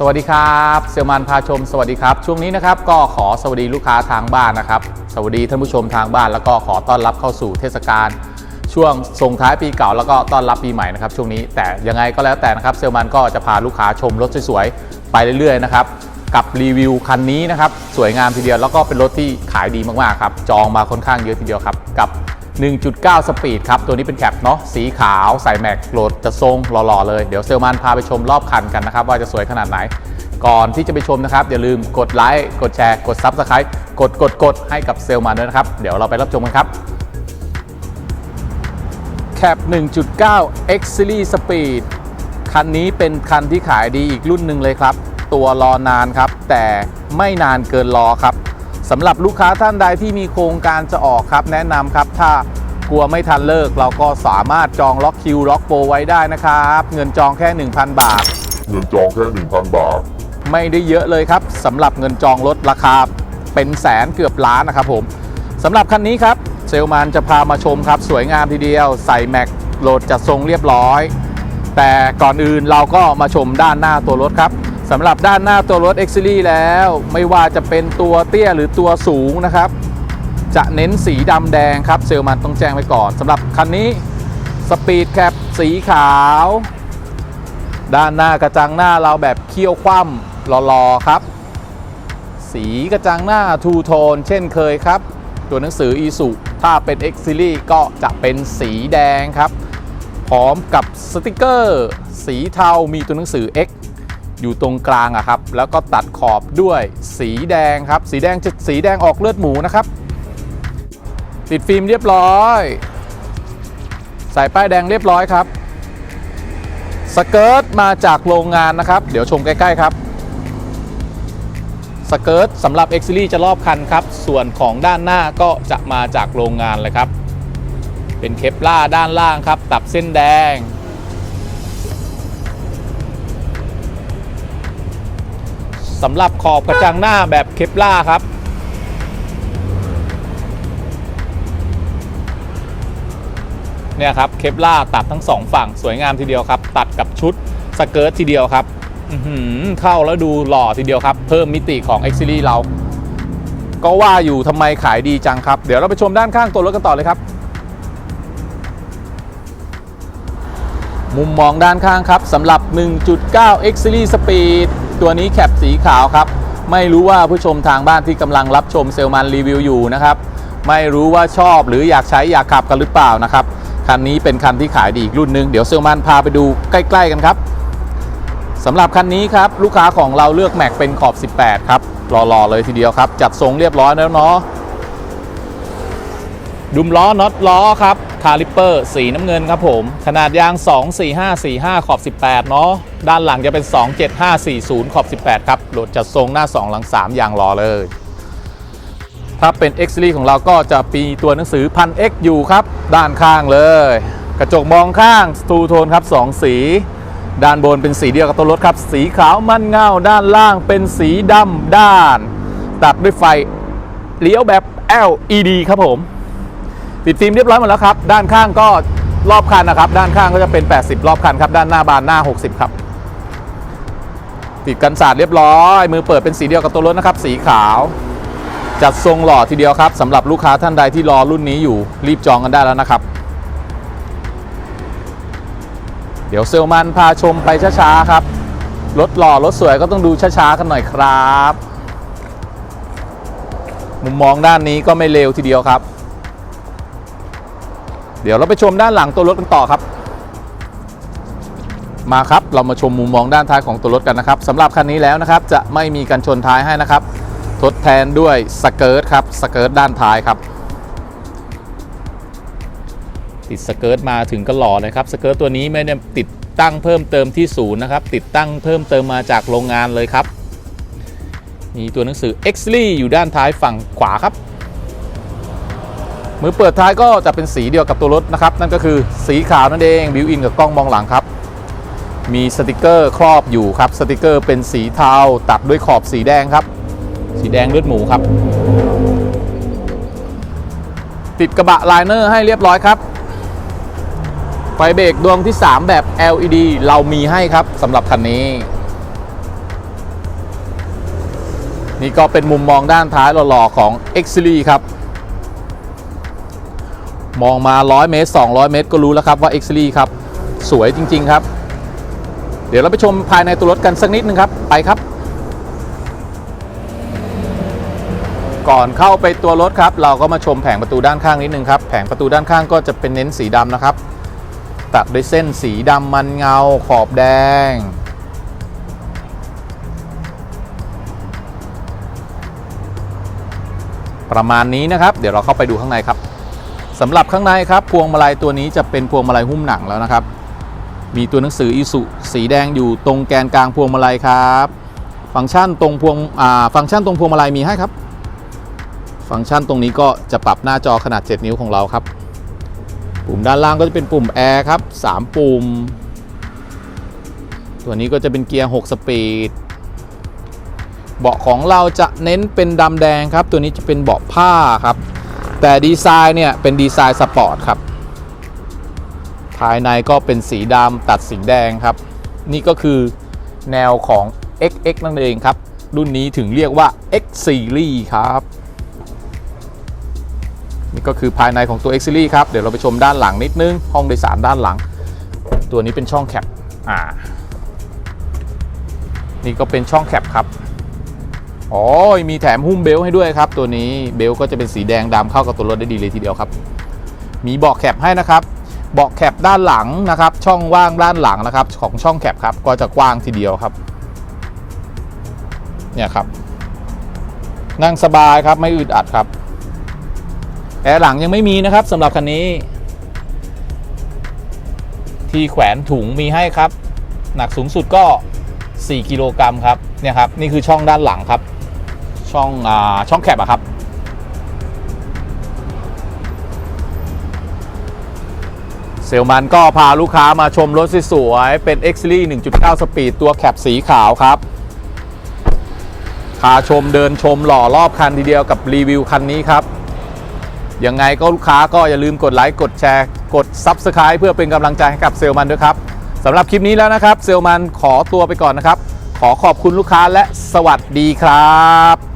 สวัสดีครับเซลมันพาชม สวัสดีครับ ช่วงนี้นะครับก็ขอสวัสดีลูกค้าทางบ้านนะครับ สวัสดีท่านผู้ชมทางบ้าน แล้วก็ขอต้อนรับเข้าสู่เทศกาลช่วงส่งท้ายปีเก่าแล้วก็ต้อนรับปีใหม่นะครับช่วงนี้แต่ยังไงก็แล้วแต่นะครับเซลมันก็จะพาลูกค้าชมรถสวยๆไปเรื่อยๆนะครับกับรีวิวคันนี้นะครับสวยงามทีเดียวแล้วก็เป็นรถที่ขายดีมากๆครับจองมาค่อนข้างเยอะทีเดียวครับกับ 1.9 สปีดครับ ตัวนี้เป็นแคปเนาะสีขาวใส่แม็กโหลดจะทรงหล่อๆเลย เดี๋ยวเซลมันพาไปชมรอบคันกันนะครับ ว่าจะสวยขนาดไหน ก่อนที่จะไปชมนะครับ อย่าลืมกดไลค์กดแชร์กด Subscribe กดกดกดให้กับเซลมันด้วยนะครับ เดี๋ยวเราไปรับชมกันครับแคป1.9 X Series Speed คันนี้เป็นคันที่ขายดีอีกรุ่นหนึ่งเลยครับ ตัวรอนานครับ แต่ไม่นานเกินรอครับ สำหรับลูกค้าท่านใดที่มีโครงการจะออกครับ แนะนำครับถ้ากลัวไม่ทันเลิก เราก็สามารถจองล็อกคิวล็อกโปรไว้ได้นะครับ เงินจองแค่ 1,000 บาท เงินจองแค่ 1,000 บาท ไม่ได้เยอะเลยครับสำหรับเงินจองรถราคาเป็นแสนเกือบล้านนะครับผมสำหรับคันนี้ครับเซลแมนจะพามาชมครับ สวยงามทีเดียว ใส่แม็กโหลดจัดทรงเรียบร้อย แต่ก่อนอื่นเราก็มาชมด้านหน้าตัวรถครับ สำหรับด้านหน้าตัวรถ X Series แล้วไม่ว่าจะเป็นตัวเตี้ยหรือตัวสูงนะครับ จะเน้นสีดำแดงครับเซลมันต้องแจ้งไว้ก่อนสำหรับคันนี้สปีดแคปสีขาว ด้านหน้ากระจังหน้าเราแบบเคี้ยวคว่ำหล่อๆครับ สีกระจังหน้าทูโทนเช่นเคยครับ ตัวหนังสืออีสุถ้าเป็น X Series ก็จะเป็นสีแดงครับ พร้อมกับสติกเกอร์ สีเทามีตัวหนังสือ X อยู่ตรงกลางอะครับแล้วก็ตัดขอบด้วยสีแดงครับ สีแดงจะสีแดงออกเลือดหมูนะครับ ติดฟิล์มเรียบร้อย ใส่ป้ายแดงเรียบร้อยครับสเกิร์ตมาจากโรงงานนะครับ เดี๋ยวชมใกล้ๆครับสเกิร์ตสำหรับ X Series จะรอบคันครับ ส่วนของด้านหน้าก็จะมาจากโรงงานเลยครับ เป็นเคปล่าด้านล่างครับ ตับเส้นแดง สำหรับขอบกระจังหน้าแบบเคปล่าครับ เนี่ยครับเคปล่าตัดทั้งสองฝั่งสวยงามทีเดียวครับ ตัดกับชุดสเกิร์ตทีเดียวครับเข้าแล้วดูหล่อทีเดียวครับ เพิ่มมิติของ X Series เรา ก็ว่าอยู่ทำไมขายดีจังครับ เดี๋ยวเราไปชมด้านข้างตัวรถกันต่อเลยครับ มุมมองด้านข้างครับสำหรับ 1.9 X Series Speed ตัวนี้แคปสีขาวครับ ไม่รู้ว่าผู้ชมทางบ้านที่กำลังรับชมเซลมันรีวิวอยู่นะครับ ไม่รู้ว่าชอบหรืออยากใช้อยากขับกันหรือเปล่านะครับ คันนี้เป็นคันที่ขายดีอีกรุ่นหนึ่งเดี๋ยวเซลมันพาไปดูใกล้ ๆ กันครับสำหรับคันนี้ครับลูกค้าของเราเลือกแม็กเป็นขอบ 18 ครับหล่อๆเลยทีเดียวครับ จัดทรงเรียบร้อยแล้วเนาะดุมล้อน็อตล้อครับ คาลิปเปอร์สีน้ำเงินครับผม ขนาดยาง 24545 ขอบ 18 เนาะด้านหลังจะเป็น 27540 ขอบ 18 ครับโหลดจัดทรงหน้า 2 หลัง 3 ยางรอเลย ถ้าเป็น X Series ของเราก็จะมีตัวหนังสือพัน X อยู่ครับ ด้านข้างเลย กระจกมองข้างสตูโทนครับ 2 สีด้านบนเป็นสีเดียวกับตัวรถครับ สีขาวมันเงา ด้านล่างเป็นสีดำด้าน ตัดด้วยไฟเลี้ยวแบบ LED ครับผม ติดฟิล์มเรียบร้อยหมดแล้วครับ ด้านข้างก็รอบคันนะครับ ด้านข้างก็จะเป็น 80 รอบคันครับ ด้านหน้าบานหน้า 60 ครับ ติดกันสาดเรียบร้อย มือเปิดเป็นสีเดียวกับตัวรถนะครับ สีขาว จัดทรงหล่อทีเดียวครับสำหรับลูกค้าท่านใดที่รอรุ่นนี้อยู่ รีบจองกันได้แล้วนะครับ เดี๋ยวเซลมันพาชมไปช้าๆครับ รถหล่อรถสวยก็ต้องดูช้าๆกันหน่อยครับ มุมมองด้านนี้ก็ไม่เลวทีเดียวครับ เดี๋ยวเราไปชมด้านหลังตัวรถกันต่อครับ มาครับเรามาชมมุมมองด้านท้ายของตัวรถกันนะครับสำหรับคันนี้แล้วนะครับ จะไม่มีกันชนท้ายให้นะครับ ทดแทนด้วยสเกิร์ตครับสเกิร์ตด้านท้ายครับ ติดสเกิร์ตมาถึงก็หล่อเลยครับสเกิร์ตตัวนี้ไม่ได้ติดตั้งเพิ่มเติมที่ศูนย์นะครับ ติดตั้งเพิ่มเติมมาจากโรงงานเลยครับมีตัวหนังสือ X l y อยู่ด้านท้ายฝั่งขวาครับ มือเปิดท้ายก็จะเป็นสีเดียวกับตัวรถนะครับ นั่นก็คือสีขาวนั่นเองบิวอินกับกล้องมองหลังครับ มีสติกเกอร์ครอบอยู่ครับสติกเกอร์เป็นสีเทาตัดด้วยขอบสีแดงครับ สีแดงเลือดหมูครับ ติดกระบะไลเนอร์ให้เรียบร้อยครับไฟเบรกดวงที่ 3 แบบ LED เรามีให้ครับสำหรับคันนี้ นี่ก็เป็นมุมมองด้านท้ายหล่อๆของ x s e r i ครับ มองมา 100 เมตร 200 เมตร ก็รู้แล้วครับว่า x s e r i ครับ สวยจริง ๆ ครับ เดี๋ยวเราไปชมภายในตัวรถกันสักนิดนึงครับ ไปครับ ก่อนเข้าไปตัวรถครับ เราก็มาชมแผงประตูด้านข้างนิดนึงครับ แผงประตูด้านข้างก็จะเป็นเน้นสีดำนะครับ ตัดด้วยเส้นสีดำมันเงาขอบแดงประมาณนี้นะครับ เดี๋ยวเราเข้าไปดูข้างในครับ สำหรับข้างในครับพวงมาลัยตัวนี้จะเป็นพวงมาลัยหุ้มหนังแล้วนะครับ มีตัวหนังสืออิสุสีแดงอยู่ตรงแกนกลางพวงมาลัยครับ ฟังก์ชันตรงพวงฟังก์ชันตรงพวงมาลัยมีให้ครับ ฟังก์ชันตรงนี้ก็จะปรับหน้าจอขนาด 7 นิ้วของเราครับ ปุ่มด้านล่างก็จะเป็นปุ่มแอร์ครับ 3 ปุ่ม ตัวนี้ก็จะเป็นเกียร์ 6 สปีดเบาะของเราจะเน้นเป็นดำแดงครับ ตัวนี้จะเป็นเบาะผ้าครับ แต่ดีไซน์เนี่ยเป็นดีไซน์สปอร์ตครับ ภายในก็เป็นสีดำตัดสีแดงครับ นี่ก็คือแนวของ XX นั่นเองครับ รุ่นนี้ถึงเรียกว่า X Series ครับ นี่ก็คือภายในของตัว X Series ครับ เดี๋ยวเราไปชมด้านหลังนิดนึง ห้องโดยสารด้านหลัง ตัวนี้เป็นช่องแคปอ่า นี่ก็เป็นช่องแคปครับ อ๋อ มีแถมหุ้มเบลให้ด้วยครับ ตัวนี้เบลก็จะเป็นสีแดงดำเข้ากับตัวรถได้ดีเลยทีเดียวครับ มีเบาะแคปให้นะครับ เบาะแคปด้านหลังนะครับ ช่องว่างด้านหลังนะครับ ของช่องแคปครับ ก็จะกว้างทีเดียวครับ เนี่ยครับ นั่งสบายครับ ไม่อึดอัดครับ แอร์หลังยังไม่มีนะครับสำหรับคันนี้ ที่แขวนถุงมีให้ครับ หนักสูงสุดก็ 4 กิโลกรัมครับ เนี่ยครับ นี่คือช่องด้านหลังครับ ช่องอช่องแคบอะครับ เซลมันก็พาลูกค้ามาชมรถสวยๆเป็น X Series 1.9 สปีดตัวแคปสีขาวครับพาชมเดินชมหล่อรอบคันทีเดียวกับรีวิวคันนี้ครับ ยังไงก็ลูกค้าก็อย่าลืมกดไลค์กดแชร์ กด Subscribe เพื่อเป็นกำลังใจให้กับเซลมันด้วยครับสำหรับคลิปนี้แล้วนะครับ เซลมันขอตัวไปก่อนนะครับ ขอขอบคุณลูกค้าและสวัสดีครับ